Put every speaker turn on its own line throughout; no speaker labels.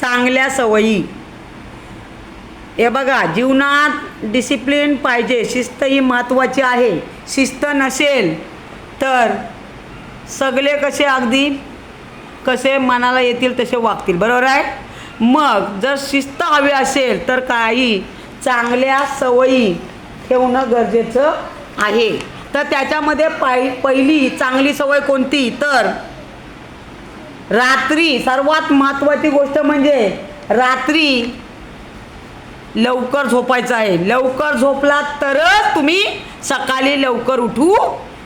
चांगल्या सवयी. हे बघा जीवनात डिसिप्लिन पाहिजे शिस्त ही महत्त्वाची आहे. शिस्त नसेल तर सगळे कसे अगदी? कसे मनाला येतील तसे वागतील बरोबर आहे? मग जर शिस्त हवी असेल तर काही चांगल्या सवयी ठेवणं गरजेचं आहे. तर त्याच्यामध्ये पाय पहिली चांगली सवय कोणती? तर रात्री सर्वात महत्त्वाची गोष्ट म्हणजे रात्री लवकर झोपायचं आहे. लवकर झोपलात तरच तुम्ही सकाळी लवकर उठू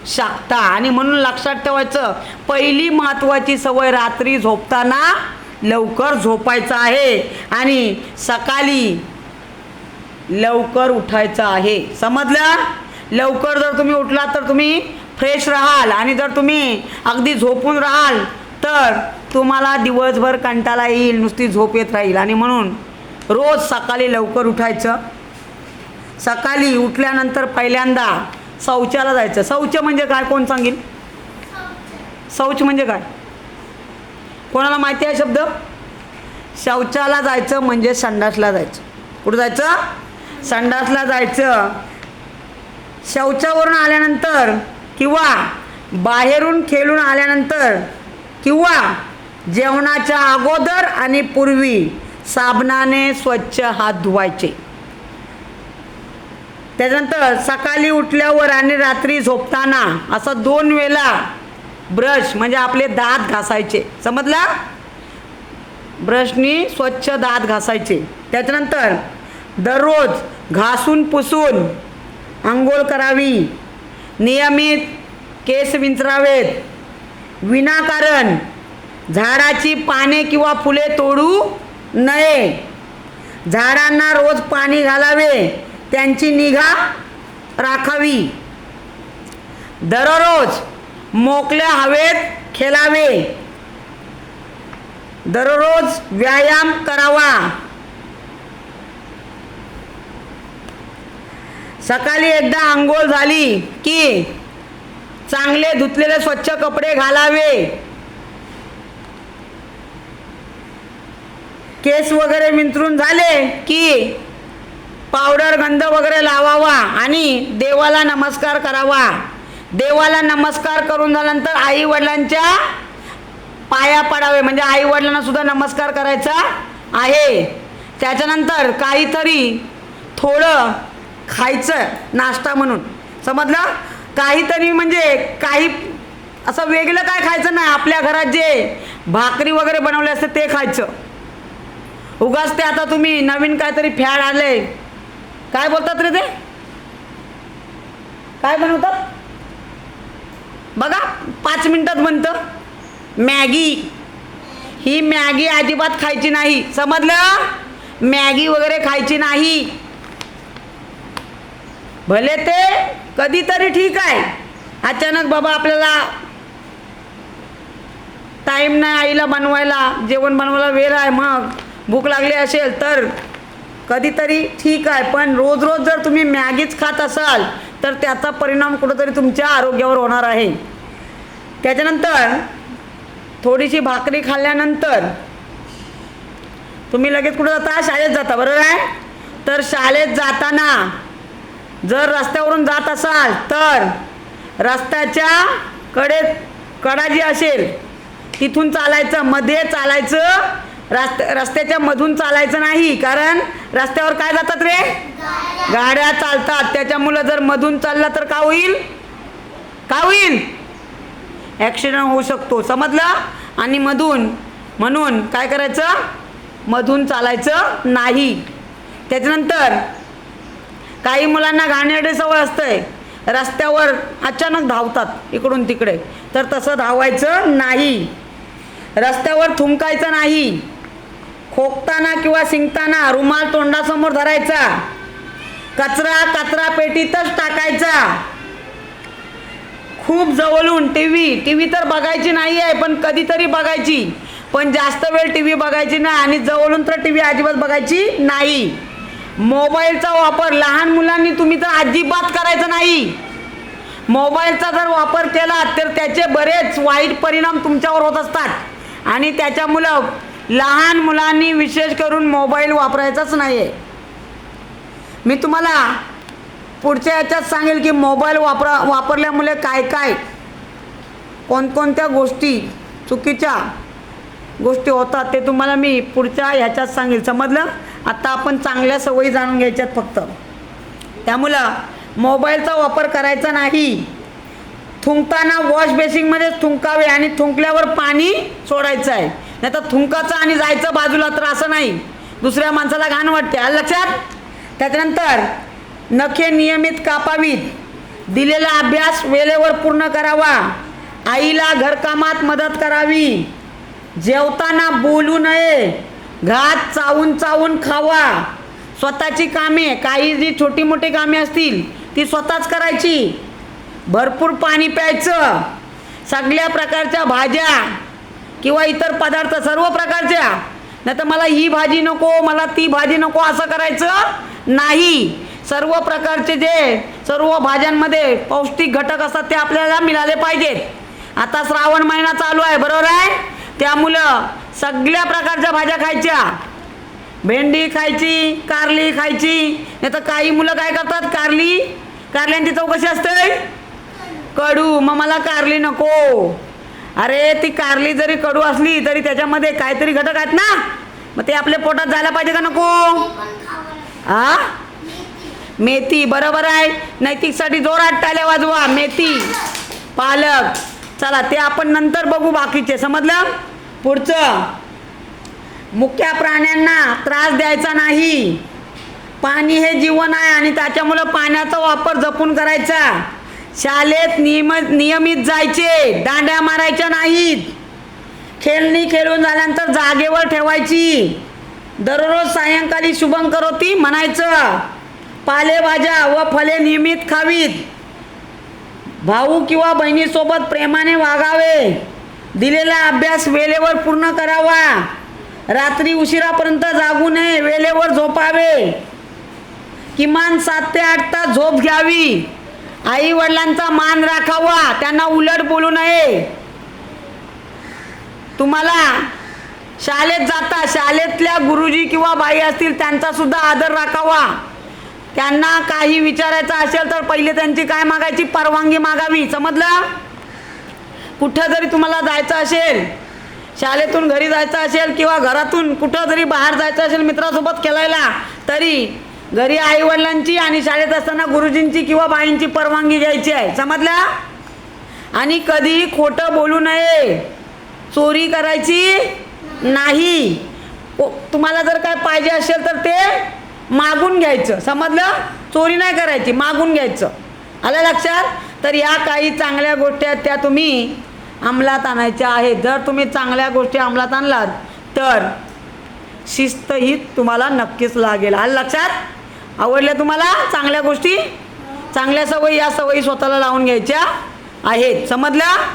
शकता. आणि म्हणून लक्षात ठेवायचं पहिली महत्त्वाची सवय रात्री झोपताना लवकर झोपायचं आहे. आणि सकाळी लवकर उठायचं आहे. समजलं? लवकर जर तुम्ही उठलात तर तुम्ही फ्रेश राहाल. आणि जर तुम्ही अगदी झोपून राहाल तर तुम्हाला दिवसभर कंटाळा येईल नुसती झोप येत राहील. आणि म्हणून रोज सकाळी लवकर उठायचं. सकाळी उठल्यानंतर पहिल्यांदा शौचाला जायचं. शौच म्हणजे काय? कोण सांगेल? शौच म्हणजे काय? कोणाला माहिती आहे शब्द? शौचाला जायचं म्हणजे संडासला जायचं. कुठं जायचं? संडासला जायचं. शौचावरून आल्यानंतर किंवा बाहेरून खेळून आल्यानंतर किंवा जेवणाच्या अगोदर आणि पूर्वी साबणाने स्वच्छ हात धुवायचे. त्याच्यानंतर सकाळी उठल्यावर आणि रात्री झोपताना असं दोन वेळा ब्रश म्हणजे आपले दात घासायचे. समजला? ब्रशनी स्वच्छ दात घासायचे. त्याच्यानंतर दररोज घासून पुसून आंघोळ करावी. नियमित केस विंचरावेत. विनाकारण झाडाची पाने किंवा फुले तोडू नये. झाडांना रोज पाणी घालावे त्यांची निगा राखावी. दररोज मोकळ्या हवेत खेळावे. दररोज व्यायाम करावा. सकाळी एकदा आंघोळ झाली की चांगले धुतलेले स्वच्छ कपडे घालावे. केस वगैरे विंतरून झाले की पावडर गंध वगैरे लावावा आणि देवाला नमस्कार करावा. देवाला नमस्कार करून झाल्यानंतर आई वडिलांच्या पाया पडावे. म्हणजे आई वडिलांना सुद्धा नमस्कार करायचा आहे. त्याच्यानंतर काहीतरी थोडं खायचं नाश्ता म्हणून. समजलं? काहीतरी म्हणजे काही असं वेगळं काय खायचं नाही. आपल्या घरात जे भाकरी वगैरे बनवले असते ते खायचं. उगाच ते आता तुम्ही नवीन काहीतरी फॅड आले काय बोलतात रे ते? काय बनवतात बघा पाच मिनटात म्हणतं. मॅगी. ही मॅगी अजिबात खायची नाही. समजलं? मॅगी वगैरे खायची नाही. भले ते कधीतरी ठीक आहे. अचानक बाबा आपल्याला टाईम नाही आईला बनवायला जेवण बनवायला वेळ आहे मग. भूक लागली असेल तर कधीतरी ठीक आहे पण रोज रोज जर तुम्ही मॅगीच खात असाल तर त्याचा परिणाम कुठंतरी तुमच्या आरोग्यावर होणार आहे. त्याच्यानंतर थोडीशी भाकरी खाल्ल्यानंतर तुम्ही लगेच कुठं जाता? शाळेत जाता बरोबर आहे? तर शाळेत जाताना जर रस्त्यावरून जात असाल तर रस्त्याच्या कडे कडा जी असेल तिथून चालायचं मध्ये चालायचं रस्त रस्त्याच्या मधून चालायचं नाही कारण रस्त्यावर काय जातात रे? गाड्या चालतात. त्याच्यामुळं जर मधून चालला तर का होईल? का होईल? ॲक्सिडेंट होऊ शकतो. समजलं? आणि मधून म्हणून काय करायचं? मधून चालायचं नाही. त्याच्यानंतर काही मुलांना घाणेरडे सवय असते. रस्त्यावर अचानक धावतात इकडून तिकडे. तर तसं धावायचं नाही. रस्त्यावर थुंकायचं नाही. खोकताना किंवा शिंकताना रुमाल तोंडासमोर धरायचा. कचरा कचरा पेटीतच टाकायचा. खूप जवळून टी व्ही टी व्ही तर बघायची नाही आहे पण कधीतरी बघायची. पण जास्त वेळ टी व्ही बघायची नाही आणि जवळून तर टी व्ही अजिबात बघायची नाही. मोबाईलचा वापर लहान मुलांनी तुम्ही तर अजिबात करायचा नाही. मोबाईलचा जर वापर केला तर त्याचे बरेच वाईट परिणाम तुमच्यावर होत असतात. आणि त्याच्यामुळं लहान मुलांनी विशेष करून मोबाईल वापरायचाच नाही आहे मी तुम्हाला पुढच्या याच्यात सांगेल की मोबाईल वापरा वापरल्यामुळे काय काय कोणकोणत्या गोष्टी चुकीच्या गोष्टी होतात ते तुम्हाला मी पुढच्या ह्याच्यात सांगेल. समजलं? आत्ता आपण चांगल्या सवयी जाणून घ्यायच्यात फक्त. त्यामुळं मोबाईलचा वापर करायचा नाही. थुंकताना वॉश बेसिंगमध्ये थुंकावे आणि थुंकल्यावर पाणी सोडायचं आहे नाही तर थुंकाचं आणि जायचं बाजूला तर असं नाही. दुसऱ्या माणसाला घाण वाटते. आलं लक्षात? त्याच्यानंतर नखे नियमित कापावीत. दिलेला अभ्यास वेळेवर पूर्ण करावा. आईला घरकामात मदत करावी. जेवताना बोलू नये. घात चावून चावून खावा. स्वतःची कामे काही जी छोटी मोठी कामे असतील ती स्वतःच करायची. भरपूर पाणी प्यायचं. सगळ्या प्रकारच्या भाज्या किंवा इतर पदार्थ सर्व प्रकारच्या. नाही तर मला ही भाजी नको मला ती भाजी नको असं करायचं नाही. सर्व प्रकारचे जे सर्व भाज्यांमध्ये पौष्टिक घटक असतात ते आपल्याला मिळाले पाहिजेत. आता श्रावण महिना चालू आहे बरोबर आहे? त्यामुळं सगळ्या प्रकारच्या भाज्या खायच्या. भेंडी खायची कारली खायची नाही तर काही मुलं काय करतात? कारली? कारल्यांची चौकशी असते? कडू. मग मला कारली नको. अरे ती कारली जरी कडू असली तरी त्याच्यामध्ये काहीतरी घटक आहेत ना? मग ते आपल्या पोटात जायला पाहिजे का नको? आ? मेथी बरोबर आहे. नैतिकसाठी जोरात टाल्या वाजवा. मेथी पालक. चला ते आपण नंतर बघू बाकीचे. समजलं? पुढचं. मुक्या प्राण्यांना त्रास द्यायचा नाही. पाणी हे जीवन आहे आणि त्याच्यामुळं पाण्याचा वापर जपून करायचा. शाळेत नियम नियमित जायचे दांड्या मारायच्या नाहीत. खेळणी खेळून झाल्यानंतर जागेवर ठेवायची. दररोज सायंकाळी शुभंकर करोती म्हणायचं पालेभाज्या व फले नियमित खावीत. भाऊ किंवा बहिणीसोबत प्रेमाने वागावे. दिलेला अभ्यास वेळेवर पूर्ण करावा. रात्री उशिरापर्यंत जागू नये वेळेवर झोपावे. किमान सात ते आठ तास झोप घ्यावी. आई वडिलांचा मान राखावा. त्यांना उलट बोलू नये. तुम्हाला शाळेत जाता शाळेतल्या गुरुजी किंवा बाई असतील त्यांचा सुद्धा आदर राखावा. त्यांना काही विचारायचं असेल तर पहिले त्यांची काय मागायची? परवानगी मागावी. समजलं? कुठं जरी तुम्हाला जायचं असेल शाळेतून घरी जायचं असेल किंवा घरातून कुठं जरी बाहेर जायचं असेल मित्रासोबत खेळायला तरी घरी आईवडिलांची आणि शाळेत असताना गुरुजींची किंवा बाईंची परवानगी घ्यायची आहे. समजल्या आणि कधी खोटं बोलू नये. चोरी करायची नाही. तुम्हाला जर काय पाहिजे असेल तर ते मागून घ्यायचं. समजलं? चोरी नाही करायची मागून घ्यायचं. आलं लक्षात? तर या काही चांगल्या गोष्टी आहेत त्या तुम्ही अंमलात आणायच्या आहेत. जर तुम्ही चांगल्या गोष्टी अंमलात आणलात तर शिस्त ही तुम्हाला नक्कीच लागेल. आलं लक्षात? आवडल्या तुम्हाला? चांगल्या गोष्टी? चांगल्या सवयी या सवयी स्वतःला लावून घ्यायच्या आहेत. समजलं?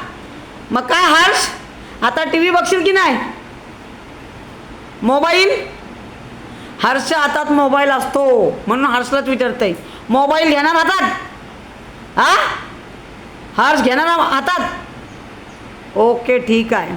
मग काय हर्ष? आता टी व्ही बघशील की नाही? मोबाईल? हर्ष हातात मोबाईल असतो. म्हणून हर्षलाच विचारतंय. मोबाईल घेणार हातात? हा हर्ष घेणार हातात? ओके ठीक आहे.